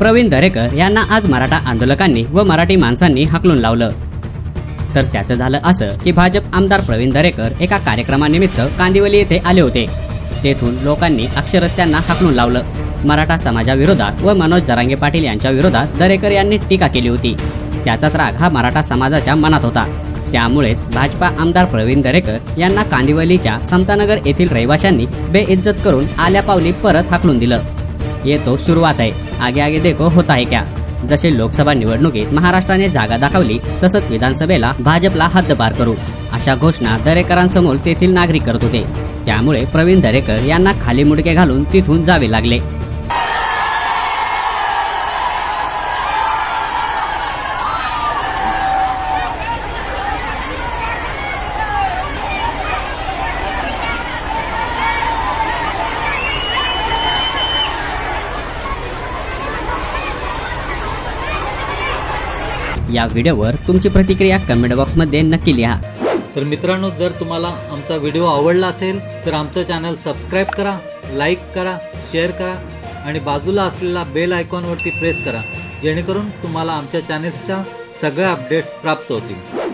प्रवीण दरेकर यांना आज मराठा आंदोलकांनी व मराठी माणसांनी हाकलून लावलं. तर त्याचं झालं असं की भाजप आमदार प्रवीण दरेकर एका कार्यक्रमानिमित्त कांदिवली येथे आले होते. तेथून लोकांनी अक्षरच त्यांना हाकलून लावलं. मराठा समाजाविरोधात व मनोज जरांगे पाटील यांच्या विरोधात दरेकर यांनी टीका केली होती. त्याचाच राग हा मराठा समाजाच्या मनात होता. त्यामुळेच भाजपा आमदार प्रवीण दरेकर यांना कांदिवलीच्या समतानगर येथील रहिवाशांनी बेइज्जत करून आल्या पावली परत हाकलून दिलं. येतो सुरुवात आहे. आगे आगे देखो होता है क्या? जसे लोकसभा निवडणुकीत महाराष्ट्राने जागा दाखवली तसंच विधानसभेला भाजपला हद्दपार करू. अशा घोषणा दरेकरांसमोर तेथील नागरिक करत होते. त्यामुळे प्रवीण दरेकर यांना खाली मुडके घालून तिथून जावे लागले. या व्हिडिओवर तुमची प्रतिक्रिया कमेंट बॉक्समध्ये नक्की लिहा. तर मित्रांनो जर तुम्हाला आमचा व्हिडिओ आवडला असेल तर आमचं चॅनल सबस्क्राईब करा लाईक करा शेअर करा आणि बाजूला असलेला बेल आयकॉनवरती प्रेस करा जेणेकरून तुम्हाला आमच्या चॅनेल्सच्या सगळ्या अपडेट्स प्राप्त होतील.